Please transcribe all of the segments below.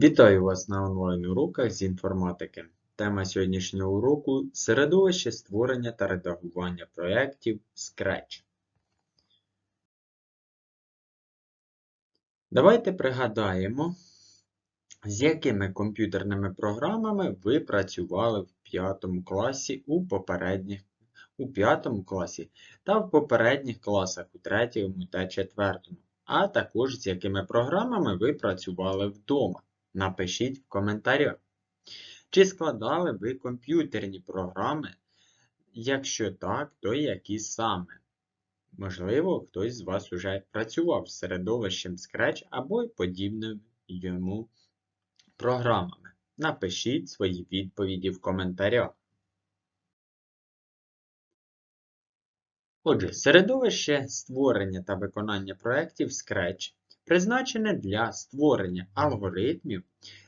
Вітаю вас на онлайн-уроках з інформатики. Тема сьогоднішнього уроку середовище створення та редагування проєктів Scratch. Давайте пригадаємо, з якими комп'ютерними програмами ви працювали в 5 класі у попередніх у 5 класі та в попередніх класах у 3 та 4, а також з якими програмами ви працювали вдома. Напишіть в коментарях. Чи складали ви комп'ютерні програми? Якщо так, то які саме? Можливо, хтось з вас уже працював з середовищем Scratch або подібними йому програмами. Напишіть свої відповіді в коментарях. Отже, середовище створення та виконання проєктів Scratch призначене для створення алгоритмів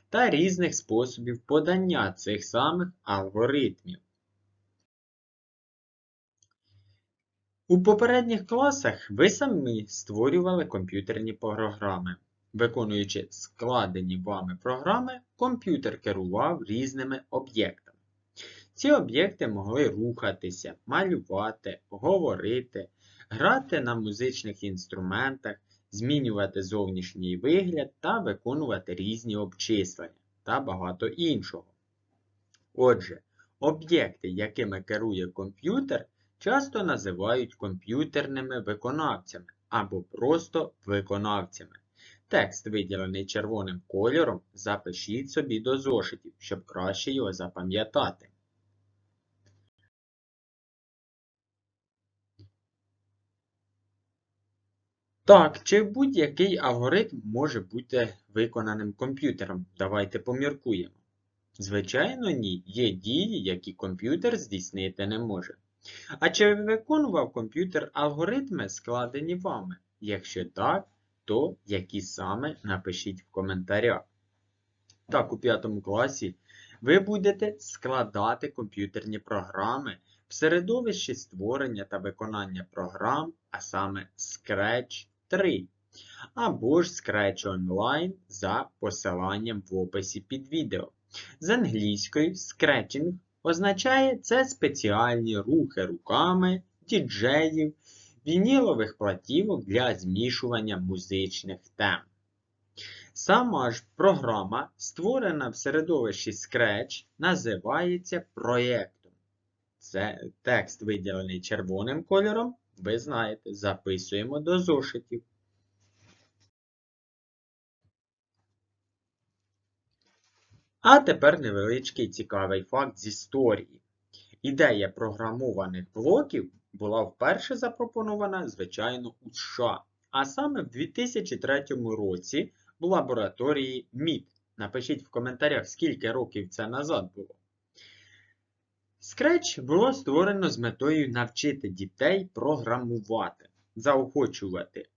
та різних способів подання цих самих алгоритмів. У попередніх класах ви самі створювали комп'ютерні програми. Виконуючи складені вами програми, комп'ютер керував різними об'єктами. Ці об'єкти могли рухатися, малювати, говорити, грати на музичних інструментах, змінювати зовнішній вигляд та виконувати різні обчислення та багато іншого. Отже, об'єкти, якими керує комп'ютер, часто називають комп'ютерними виконавцями або просто виконавцями. Текст, виділений червоним кольором, запишіть собі до зошитів, щоб краще його запам'ятати. Так, чи будь-який алгоритм може бути виконаним комп'ютером? Давайте поміркуємо. Звичайно, ні. Є дії, які комп'ютер здійснити не може. А чи виконував комп'ютер алгоритми, складені вами? Якщо так, то які саме напишіть в коментарях. Так, у 5 класі ви будете складати комп'ютерні програми в середовищі створення та виконання програм, а саме Scratch 3. Або ж Scratch Online за посиланням в описі під відео. З англійської Scratching означає це спеціальні рухи руками, діджеїв, вінілових платівок для змішування музичних тем. Сама ж програма, створена в середовищі Scratch, називається проєктом. Це текст, виділений червоним кольором, ви знаєте, записуємо до зошитів. А тепер невеличкий цікавий факт з історії. Ідея програмованих блоків була вперше запропонована, звичайно, у США. А саме в 2003 році в лабораторії МІД. Напишіть в коментарях, скільки років це назад було. Scratch було створено з метою навчити дітей програмувати, заохочувати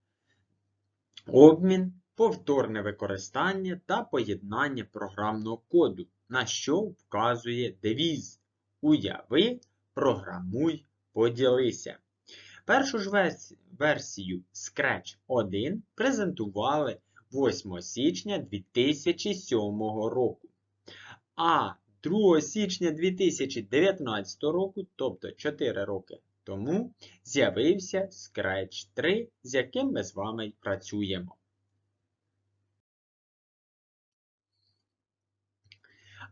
обмін, повторне використання та поєднання програмного коду, на що вказує девіз Уяви, програмуй, поділися. Першу ж версію Scratch 1 презентували 8 січня 2007 року. А 2 січня 2019 року, тобто 4 роки тому, з'явився Scratch 3, з яким ми з вами працюємо.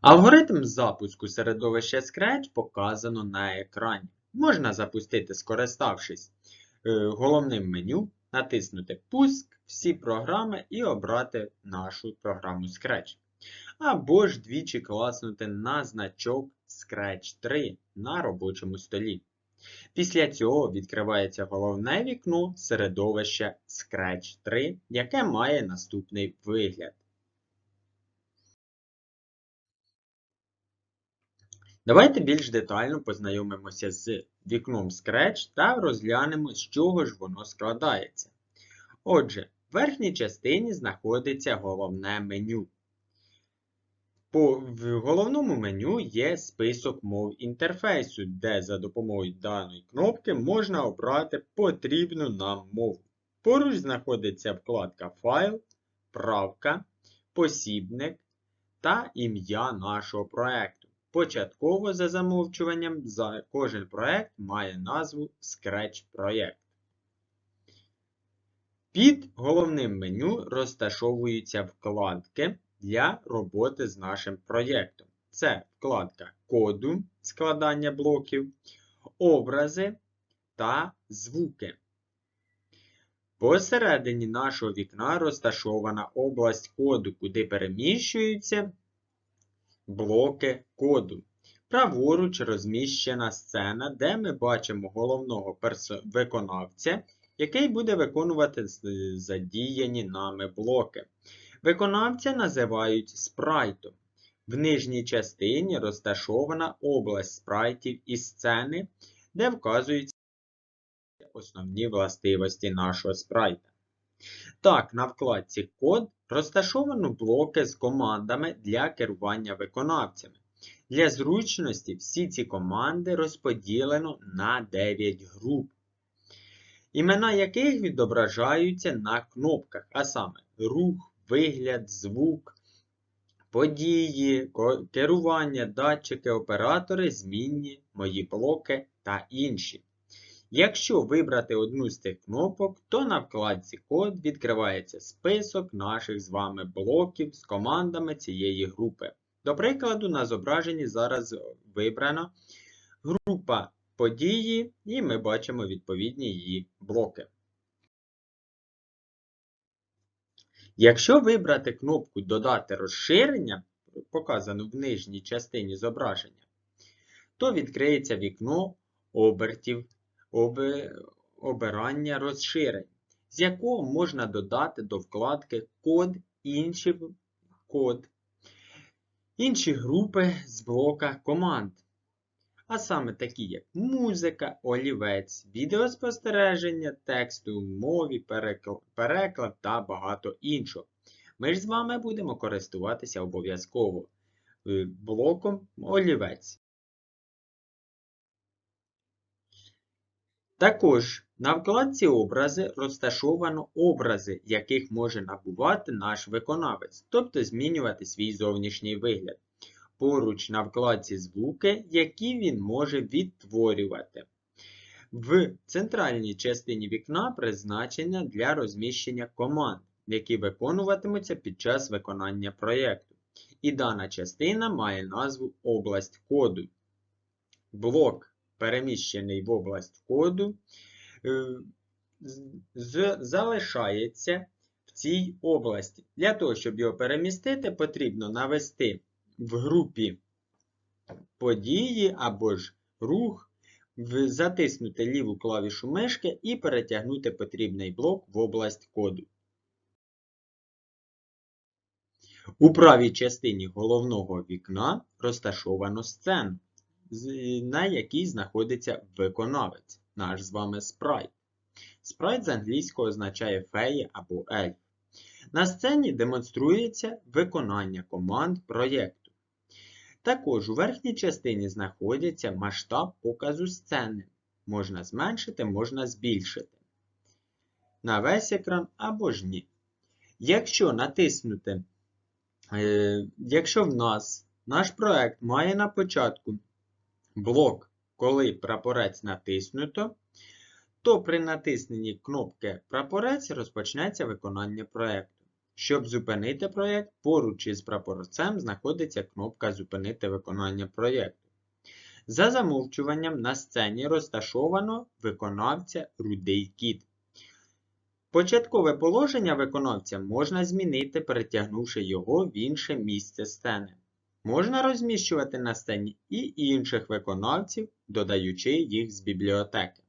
Алгоритм запуску середовища Scratch показано на екрані. Можна запустити, скориставшись е, головним меню, натиснути Пуск, всі програми і обрати нашу програму Scratch. Або ж двічі класнути на значок Scratch 3 на робочому столі. Після цього відкривається головне вікно середовища Scratch 3, яке має наступний вигляд. Давайте більш детально познайомимося з вікном Scratch та розглянемо, з чого ж воно складається. Отже, в верхній частині знаходиться головне меню. В головному меню є список мов інтерфейсу, де за допомогою даної кнопки можна обрати потрібну нам мову. Поруч знаходиться вкладка Файл, Правка, Посібник, та ім'я нашого проекту. Початково за замовчуванням за кожен проект має назву Scratch проєкт. Під головним меню розташовуються вкладки для роботи з нашим проєктом. Це вкладка коду складання блоків, образи та звуки. Посередині нашого вікна розташована область коду, куди переміщуються блоки коду. Праворуч розміщена сцена, де ми бачимо головного виконавця, який буде виконувати задіяні нами блоки. Виконавця називають спрайтом. В нижній частині розташована область спрайтів і сцени, де вказуються основні властивості нашого спрайта. Так, на вкладці Код розташовано блоки з командами для керування виконавцями. Для зручності всі ці команди розподілено на 9 груп, імена яких відображаються на кнопках, а саме рух, вигляд, звук, події, керування, датчики, оператори, змінні, мої блоки та інші. Якщо вибрати одну з цих кнопок, то на вкладці Код відкривається список наших з вами блоків з командами цієї групи. До прикладу, на зображенні зараз вибрана група події, і ми бачимо відповідні її блоки. Якщо вибрати кнопку Додати розширення, показану в нижній частині зображення, то відкриється вікно обертів обирання розширень, з якого можна додати до вкладки код інші, код, інші групи з блока команд. А саме такі, як музика, олівець, відеоспостереження, тексту, мові, переклад та багато іншого. Ми ж з вами будемо користуватися обов'язково е, блоком олівець. Також на вкладці Образи розташовано образи, яких може набувати наш виконавець, тобто змінювати свій зовнішній вигляд. Поруч на вкладці Звуки, які він може відтворювати. В центральній частині вікна призначення для розміщення команд, які виконуватимуться під час виконання проєкту. І дана частина має назву Область коду. Блок переміщений в область коду, е, залишається в цій області. Для того, щоб його перемістити, потрібно навести в групі події або ж рух, затиснути ліву клавішу мишки і перетягнути потрібний блок в область коду. У правій частині головного вікна розташовано сцену на якій знаходиться виконавець, наш з вами спрайт. Спрайт з англійського означає феї або ельф. На сцені демонструється виконання команд проєкту. Також у верхній частині знаходиться масштаб показу сцени. Можна зменшити, можна збільшити. На весь екран або ж ні. Якщо натиснути, е, якщо в нас наш проект має на початку блок, коли прапорець натиснуто, то при натисненні кнопки Прапорець розпочнеться виконання проєкту. Щоб зупинити проєкт, поруч із прапорцем знаходиться кнопка Зупинити виконання проєкту. За замовчуванням на сцені розташовано виконавця Рудий Кіт. Початкове положення виконавця можна змінити, перетягнувши його в інше місце сцени. Можна розміщувати на сцені і інших виконавців, додаючи їх з бібліотеки.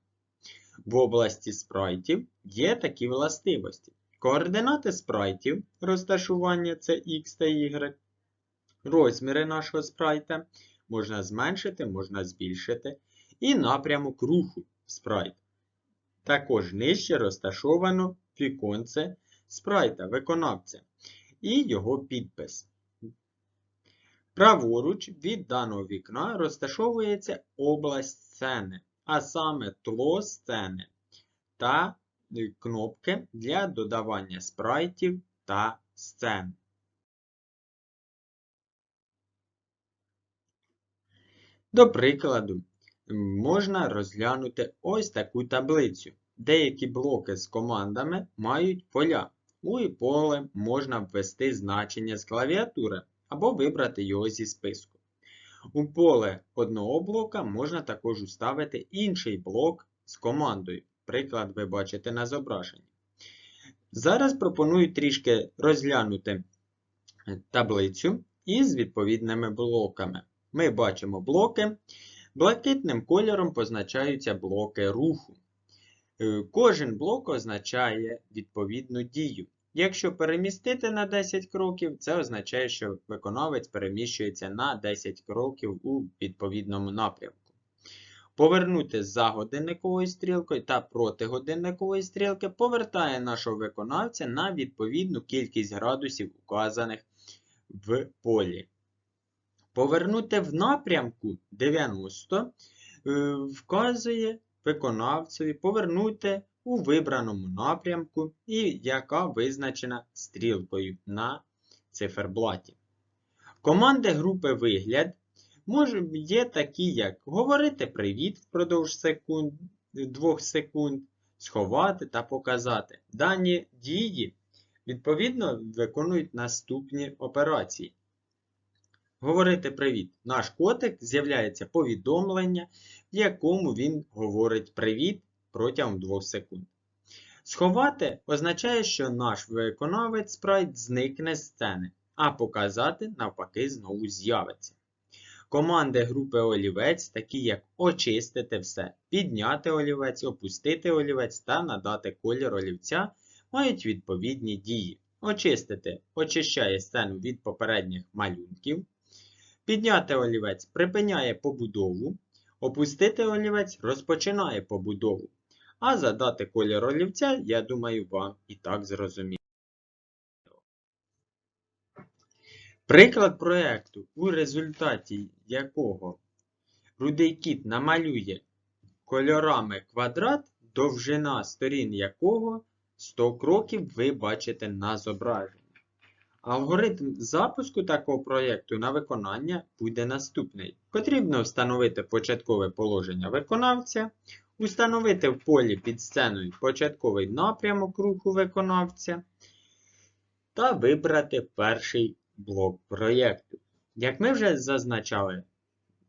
В області спрайтів є такі властивості. Координати спрайтів, розташування це X та Y, розміри нашого спрайта можна зменшити, можна збільшити, і напрямок руху спрайт. Також нижче розташовано віконце спрайта виконавця і його підпис. Праворуч від даного вікна розташовується область сцени, а саме тло сцени та Е, кнопки для додавання спрайтів та сцен. До прикладу, можна розглянути ось таку таблицю. Деякі блоки з командами мають поля. У і поле можна ввести значення з клавіатури або вибрати його зі списку. У поле одного блока можна також уставити інший блок з командою. Приклад ви бачите на зображенні. Зараз пропоную трішки розглянути таблицю із відповідними блоками. Ми бачимо блоки. Блакитним кольором позначаються блоки руху. Е, Кожен блок означає відповідну дію. Якщо перемістити на 10 кроків, це означає, що виконавець переміщується на 10 кроків у відповідному напрямку. Повернути за годинниковою стрілкою та проти годинникової стрілки повертає нашого виконавця на відповідну кількість градусів, указаних в полі. Повернути в напрямку 90 е, вказує виконавцеві повернути у вибраному напрямку і яка визначена стрілкою на циферблаті. Команди групи вигляд може, є такі, як говорити привіт впродовж секунд, 2 секунд, сховати та показати. Дані дії відповідно виконують наступні операції. Говорити привіт. Наш котик з'являється повідомлення, в якому він говорить привіт протягом 2 секунд. Сховати означає, що наш виконавець спрайт зникне з сцени, а показати, навпаки, знову з'явиться. Команди групи олівець, такі як очистити все, підняти олівець, опустити олівець та надати колір олівця, мають відповідні дії. Очистити очищає сцену від попередніх малюнків. Підняти олівець припиняє побудову. Опустити олівець розпочинає побудову. А задати колір олівця, я думаю, вам і так зрозуміло. Приклад проєкту, у результаті якого рудий кіт намалює кольорами квадрат, довжина сторін якого 100 кроків ви бачите на зображенні. Алгоритм запуску такого проєкту на виконання буде наступний. Потрібно встановити початкове положення виконавця, установити в полі під сценою початковий напрямок руху виконавця та вибрати перший блок проєкту. Як ми вже зазначали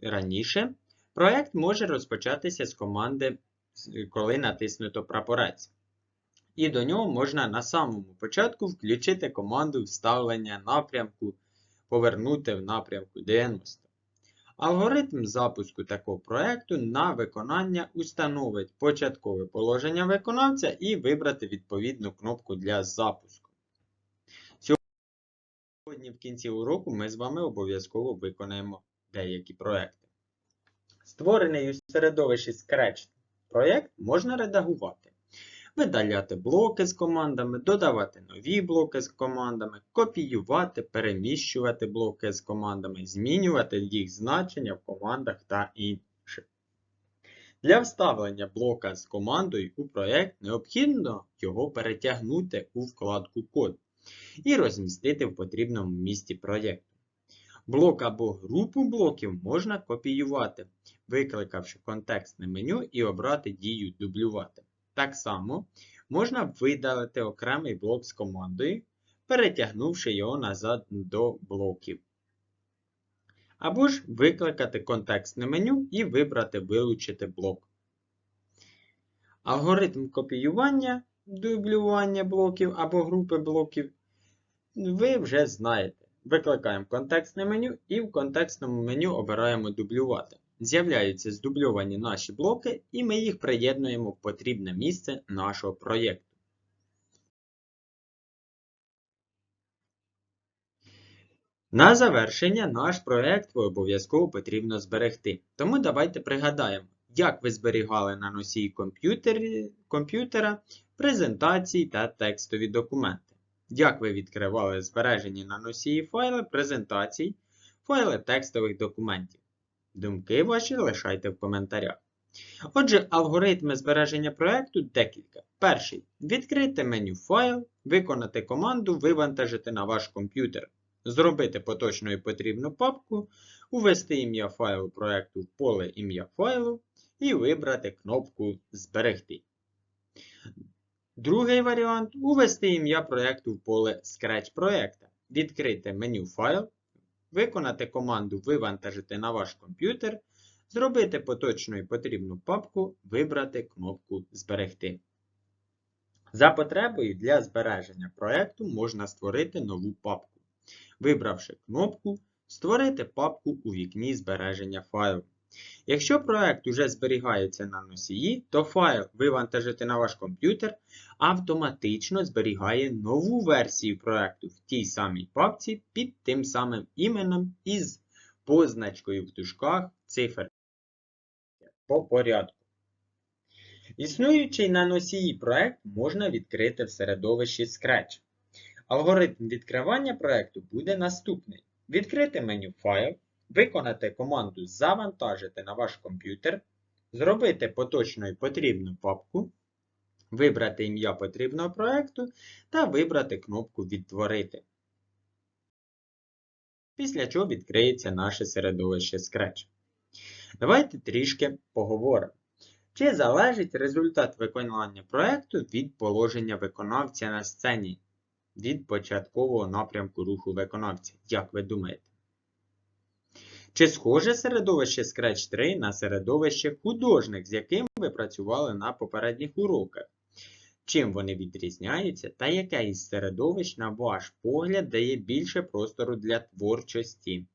раніше, проєкт може розпочатися з команди, коли натиснуто прапорець. І до нього можна на самому початку включити команду вставлення напрямку, повернути в напрямку 90. Алгоритм запуску такого проєкту на виконання установить початкове положення виконавця і вибрати відповідну кнопку для запуску. Сьогодні в кінці уроку ми з вами обов'язково виконаємо деякі проекти. Створений у середовищі Scratch проєкт можна редагувати, видаляти блоки з командами, додавати нові блоки з командами, копіювати, переміщувати блоки з командами, змінювати їх значення в командах та інше. Для вставлення блока з командою у проєкт необхідно його перетягнути у вкладку Код і розмістити в потрібному місці проєкту. Блок або групу блоків можна копіювати, викликавши контекстне меню і обрати дію дублювати. Так само можна видалити окремий блок з командою, перетягнувши його назад до блоків. Або ж викликати контекстне меню і вибрати Вилучити блок. Алгоритм копіювання, дублювання блоків або групи блоків ви вже знаєте. Викликаємо контекстне меню і в контекстному меню обираємо дублювати. З'являються здубльовані наші блоки, і ми їх приєднуємо в потрібне місце нашого проєкту. На завершення наш проєкт обов'язково потрібно зберегти. Тому давайте пригадаємо, як ви зберігали на носії комп'ютера презентації та текстові документи. Як ви відкривали збережені на носії файли презентацій, файли текстових документів. Думки ваші лишайте в коментарях. Отже, алгоритми збереження проєкту декілька. Перший. Відкрити меню файл, виконати команду, вивантажити на ваш комп'ютер. зробити поточну і потрібну папку, увести ім'я файлу проекту в поле ім'я файлу і вибрати кнопку Зберегти. Другий варіант увести ім'я проекту в поле Scratch проекта, відкрити меню файл, виконати команду Вивантажити на ваш комп'ютер, зробити поточну і потрібну папку, вибрати кнопку Зберегти. За потребою для збереження проекту можна створити нову папку, вибравши кнопку Створити папку у вікні збереження файлу. Якщо проект уже зберігається на носії, то файл вивантажити на ваш комп'ютер автоматично зберігає нову версію проекту в тій самій папці під тим самим іменем із позначкою в дужках цифр по порядку. Існуючий на носії проект можна відкрити в середовищі Scratch. Алгоритм відкривання проекту буде наступний: відкрити меню Файл, виконати команду Завантажити на ваш комп'ютер, зробити поточну і потрібну папку, вибрати ім'я потрібного проекту та вибрати кнопку Відтворити. Після чого відкриється наше середовище Scratch. Давайте трішки поговоримо. Чи залежить результат виконання проекту від положення виконавця на сцені, від початкового напрямку руху виконавця, як ви думаєте? Чи схоже середовище Scratch 3 на середовище художник, з яким ви працювали на попередніх уроках? Чим вони відрізняються та яке із середовищ, на ваш погляд, дає більше простору для творчості?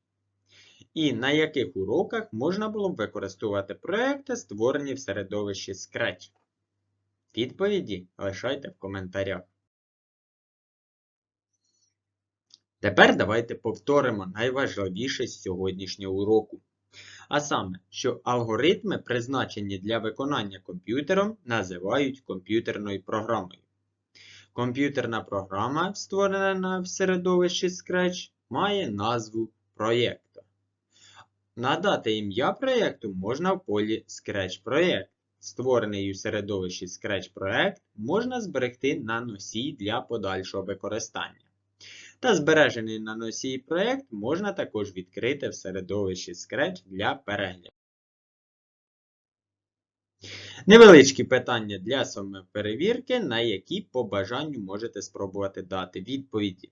І на яких уроках можна було б використовувати проекти, створені в середовищі Scratch? Відповіді лишайте в коментарях. Тепер давайте повторимо найважливіше з сьогоднішнього уроку. А саме, що алгоритми, призначені для виконання комп'ютером, називають комп'ютерною програмою. Комп'ютерна програма, створена в середовищі Scratch, має назву проєкту. Надати ім'я проєкту можна в полі Scratch проєкт. Створений у середовищі Scratch проєкт можна зберегти на носій для подальшого використання. Та збережений на носії проєкт можна також відкрити в середовищі Scratch для перегляду. Невеличкі питання для самоперевірки, на які по бажанню можете спробувати дати відповіді.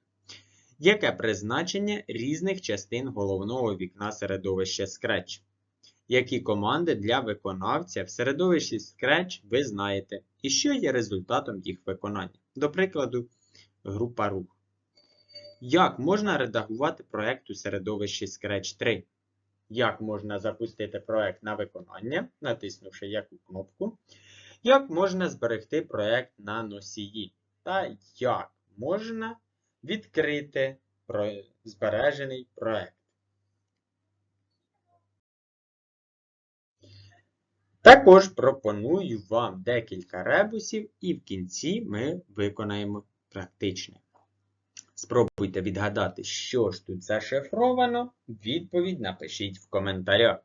Яке призначення різних частин головного вікна середовища Scratch? Які команди для виконавця в середовищі Scratch ви знаєте, і що є результатом їх виконання? До прикладу, група рух. Як можна редагувати проект у середовищі Scratch 3? Як можна запустити проект на виконання, натиснувши яку кнопку? Як можна зберегти проект на носії? Та як можна відкрити збережений проект? Також пропоную вам декілька ребусів, і в кінці ми виконаємо практичне. Спробуйте відгадати, що ж тут зашифровано. Відповідь напишіть в коментарях.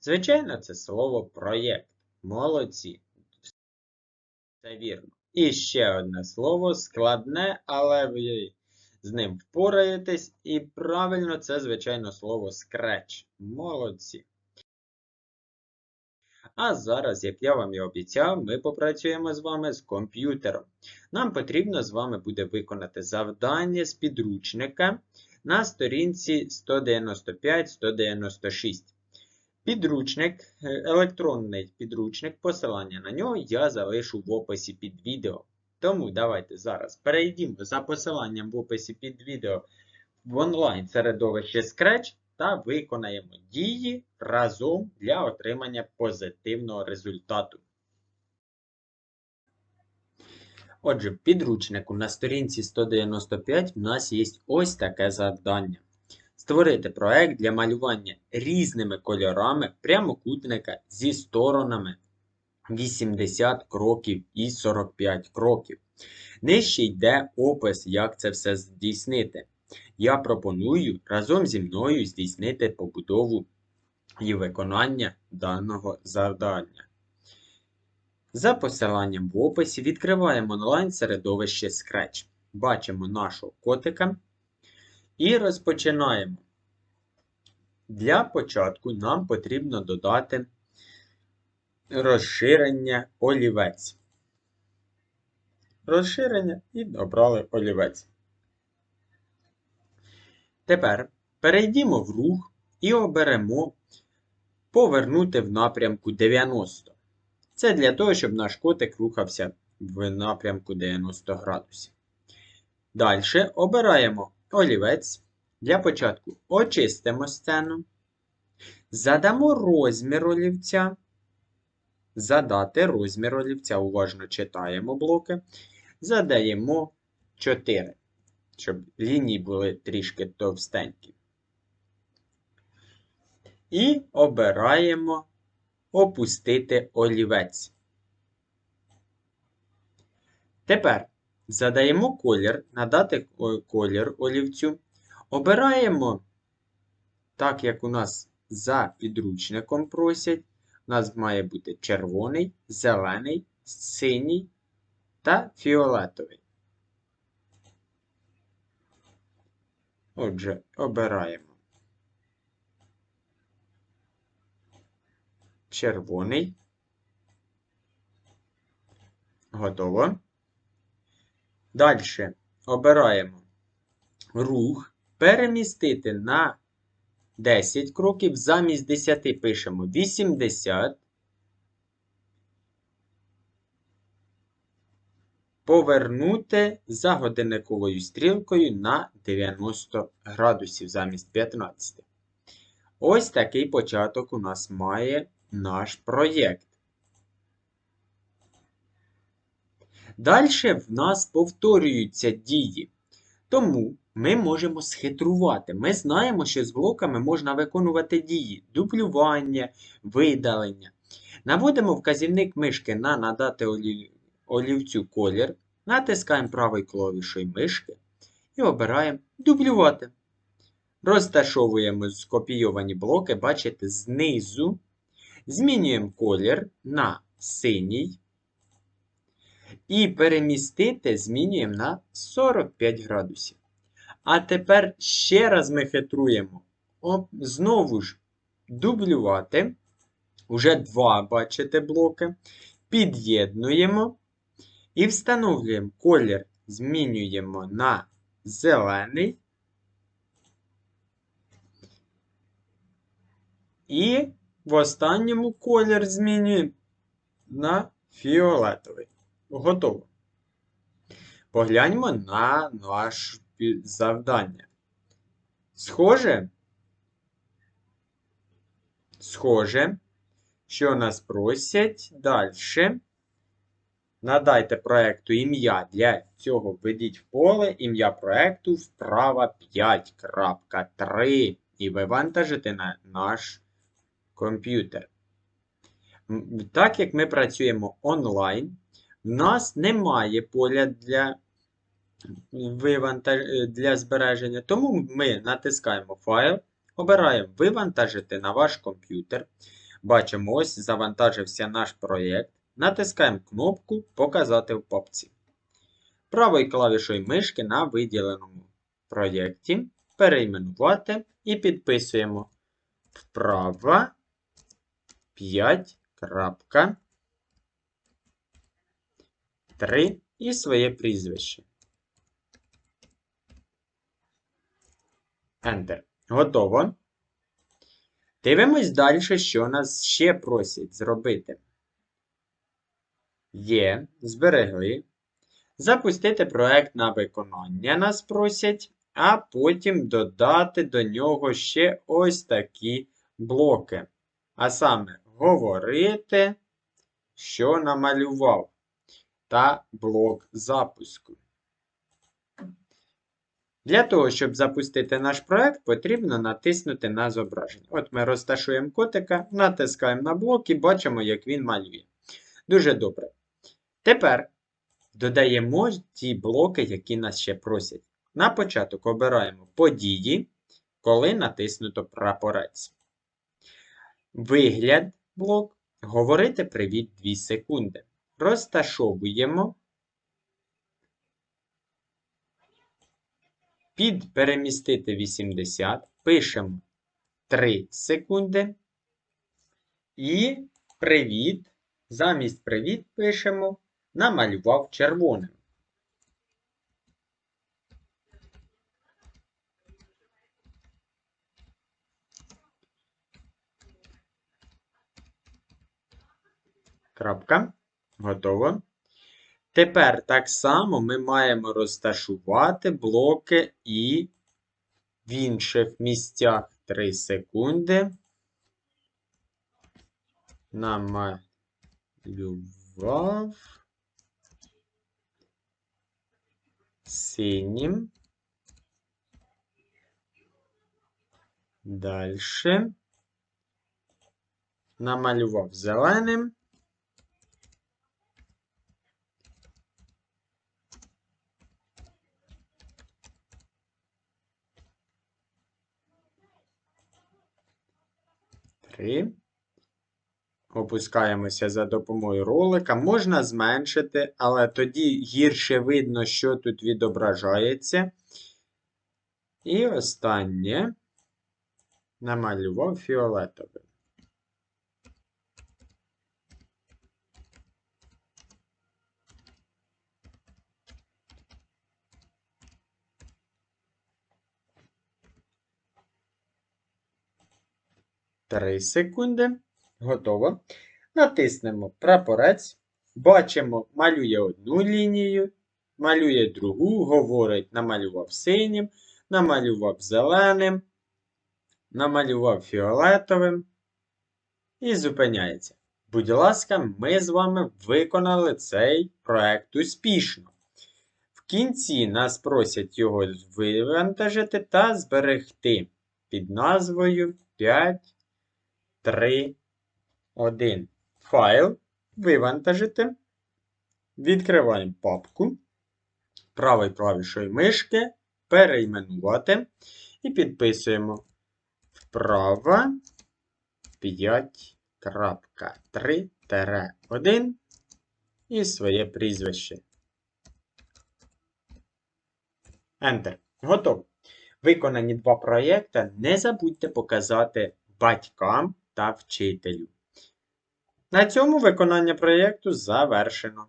Звичайно, це слово проєкт. Молодці. Це вірно. І ще одне слово складне, але ви з ним впораєтесь. І правильно це, звичайно, слово Scratch. Молодці. А зараз, як я вам і обіцяв, ми попрацюємо з вами з комп'ютером. Нам потрібно з вами буде виконати завдання з підручника на сторінці 195-196. Підручник, е, електронний підручник, посилання на нього я залишу в описі під відео. Тому давайте зараз перейдімо за посиланням в описі під відео в онлайн середовище Scratch та виконаємо дії разом для отримання позитивного результату. Отже, в підручнику на сторінці 195 в нас є ось таке завдання. Створити проект для малювання різними кольорами прямокутника зі сторонами 80 кроків і 45 кроків. Нижче йде опис, як це все здійснити. Я пропоную разом зі мною здійснити побудову і виконання даного завдання. За посиланням в описі відкриваємо онлайн середовище Scratch. Бачимо нашого котика. І розпочинаємо. Для початку нам потрібно додати розширення олівець. Розширення і обрали олівець. Тепер перейдімо в рух і оберемо повернути в напрямку 90. Це для того, щоб наш котик рухався в напрямку 90 градусів. Далі обираємо олівець. Для початку очистимо сцену. Задамо розмір олівця. Задати розмір олівця. Уважно читаємо блоки. Задаємо 4, щоб лінії були трішки товстенькі. І обираємо опустити олівець. Тепер задаємо колір, надати колір олівцю. Обираємо, так як у нас за підручником просять, у нас має бути червоний, зелений, синій та фіолетовий. Отже, обираємо червоний. Готово. Далі обираємо рух, перемістити на 10 кроків, замість 10 пишемо 80. Повернути за годинниковою стрілкою на 90 градусів замість 15. Ось такий початок у нас має наш проєкт. Далі в нас повторюються дії. Тому ми можемо схитрувати. Ми знаємо, що з блоками можна виконувати дії, дублювання, видалення. Наводимо вказівник мишки на надати олівцю колір, натискаємо правою клавішою мишки і обираємо дублювати. Розташовуємо скопійовані блоки, бачите, знизу. Змінюємо колір на синій. І перемістити змінюємо на 45 градусів. А тепер ще раз ми хитруємо. О, знову ж дублювати. Уже два, бачите, блоки. Під'єднуємо і встановлюємо колір, змінюємо на зелений. І в останньому колір змінюємо на фіолетовий. Готово. Погляньмо на наше завдання. Схоже, схоже, що нас просять далі. Надайте проекту ім'я. Для цього введіть в поле ім'я проекту вправа 5.3 і вивантажите на наш комп'ютер. Так як ми працюємо онлайн, в нас немає поля для для збереження, тому ми натискаємо файл, обираємо Вивантажити на ваш комп'ютер. Бачимо, ось завантажився наш проєкт. Натискаємо кнопку Показати в папці. Правою клавішою мишки на виділеному проєкті перейменувати і підписуємо вправа 5.3 і своє прізвище. Enter. Готово. Дивимось далі, що нас ще просять зробити. Є, зберегли. Запустити проект на виконання нас просять, а потім додати до нього ще ось такі блоки. А саме говорити, що намалював, та блок запуску. Для того, щоб запустити наш проект, потрібно натиснути на зображення. От ми розташуємо котика, натискаємо на блок і бачимо, як він малює. Дуже добре. Тепер додаємо ті блоки, які нас ще просять. На початок обираємо події, коли натиснуто прапорець. Вигляд блок. Говорити привіт 2 секунди. Розташовуємо Під перемістити 80 пишемо 3 секунди. І привіт. Замість привіт пишемо намалював червоним. Крапка. Готово. Тепер так само ми маємо розташувати блоки і в інших місцях 3 секунди. Намалював синім. Дальше. Намалював зеленим. Три. Опускаємося за допомогою ролика. Можна зменшити, але тоді гірше видно, що тут відображається. І останнє намалював фіолетовим. Три секунди. Готово. Натиснемо прапорець. Бачимо, малює одну лінію, малює другу, говорить, намалював синім, намалював зеленим, намалював фіолетовим і зупиняється. Будь ласка, ми з вами виконали цей проект успішно. В кінці нас просять його вивантажити та зберегти під назвою 5, 3, 1. Файл. Вивантажити. Відкриваємо папку. Правою клавішою мишки. Перейменувати. І підписуємо вправа 5.3-1 і своє прізвище. Enter. Готово. Виконані два проєкти. Не забудьте показати батькам та вчителю. На цьому виконання проєкту завершено.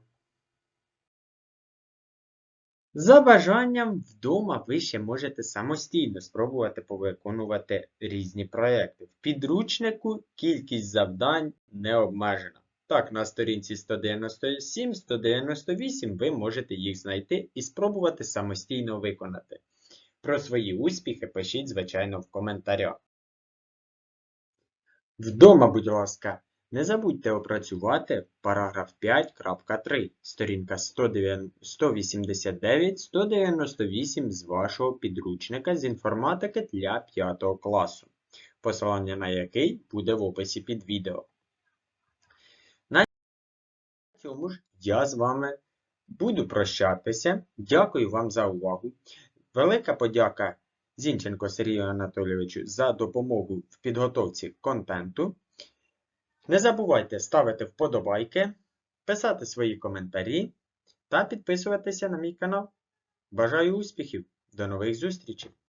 За бажанням вдома ви ще можете самостійно спробувати повиконувати різні проєкти. В підручнику кількість завдань не обмежена. Так, на сторінці 197-198 ви можете їх знайти і спробувати самостійно виконати. Про свої успіхи пишіть, звичайно, в коментарях. Вдома, будь ласка, не забудьте опрацювати параграф 5.3, сторінка 189-198 з вашого підручника з інформатики для 5 класу, посилання на який буде в описі під відео. На цьому ж я з вами буду прощатися. Дякую вам за увагу. Велика подяка Зінченко Сергію Анатолійовичу за допомогу в підготовці контенту. Не забувайте ставити вподобайки, писати свої коментарі та підписуватися на мій канал. Бажаю успіхів! До нових зустрічей!